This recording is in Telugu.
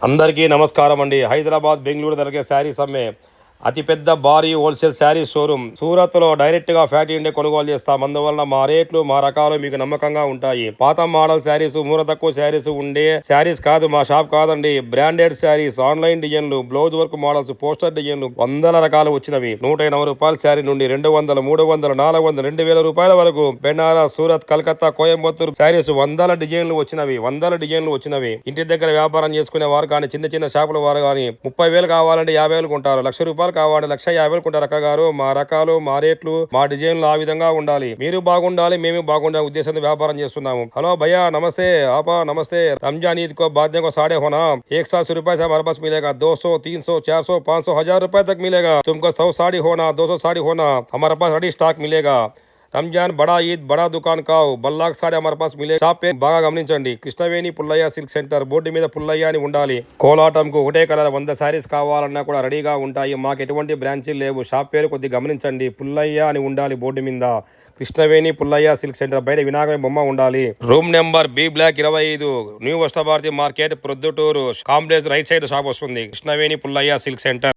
అందరికీ నమస్కారం అండి. హైదరాబాద్ బెంగళూరు దొరికే శారీస్ అమ్మే అతిపెద్ద భారీ హోల్సేల్ శారీ షోరూమ్. సూరత్లో డైరెక్ట్గా ఫ్యాక్టరీ నుండి కొనుగోలు చేస్తాం. అందువల్ల మా రేట్లు మా రకాలు మీకు నమ్మకంగా ఉంటాయి. పాత మోడల్ శారీస్ మూర తక్కువ శారీస్ ఉండే శారీస్ కాదు మా షాప్ కాదండి. బ్రాండెడ్ శారీస్ ఆన్లైన్ డిజైన్లు బ్లౌజ్ వర్క్ మోడల్స్ పోస్టర్ డిజైన్లు వందల రకాలు వచ్చినవి. నూట ఎనభై రూపాయల శారీ నుండి రెండు వందల మూడు వందల నాలుగు వందల రెండు వేల రూపాయల వరకు బెనారస్ సూరత్ కలకత్తా కోయంబత్తూరు శారీస్ వందల డిజైన్లు వచ్చినవి. వందల డిజైన్లు వచ్చినవి. ఇంటి దగ్గర వ్యాపారం చేసుకునే వారు కానీ చిన్న చిన్న షాపుల వారు కానీ ముప్పై వేలు కావాలంటే యాభై వేలు కొంటారు. లక్ష రూపాయలు కావాలంటే లక్ష యాభై వేలు కొంటారు అక్క గారు మా రకాలు మా రేట్లు మా డిజైన్లు ఆ విధంగా ఉండాలి మీరు బాగుండాలి మేము బాగుండాలి ఉద్దేశంతో వ్యాపారం చేస్తున్నాము హలో భయ్యా నమస్తే आपा नमस्ते रमजान ईद को बाद को साढ़े होना एक सात सौ रुपए से हमारे पास मिलेगा दो सौ तीन सौ चार सौ पाँच सौ हजार रुपए तक मिलेगा तुमको सौ साड़ी होना दो सौ साड़ी होना हमारे पास रेडी स्टॉक मिलेगा రంజాన్ బడా ఈద్ బడా దుకాన్ కావు. బల్లాక్ సాడే హమారే పాస్ మిలే షాప్ పేరు బాగా గమనించండి. Krishnaveni Pullaiah silk centre board మీద పుల్లయ్య అని ఉండాలి. కోలాటంకు ఒకటే కలర్ వంద శారీస్ కావాలన్నా కూడా రెడీగా ఉంటాయి. మాకు ఎటువంటి బ్రాంచీలు లేవు. షాప్ పేరు కొద్దిగా గమనించండి. పుల్లయ్య అని ఉండాలి బోర్డు మీద. కృష్ణవేణి పుల్లయ్య సిల్క్ సెంటర్ బయట వినాయక బొమ్మ ఉండాలి. రూమ్ నెంబర్ బి బ్లాక్ ఇరవై ఐదు new Vastabharati market Proddatur complex right side shop వస్తుంది. Krishnaveni Pullaiah silk centre.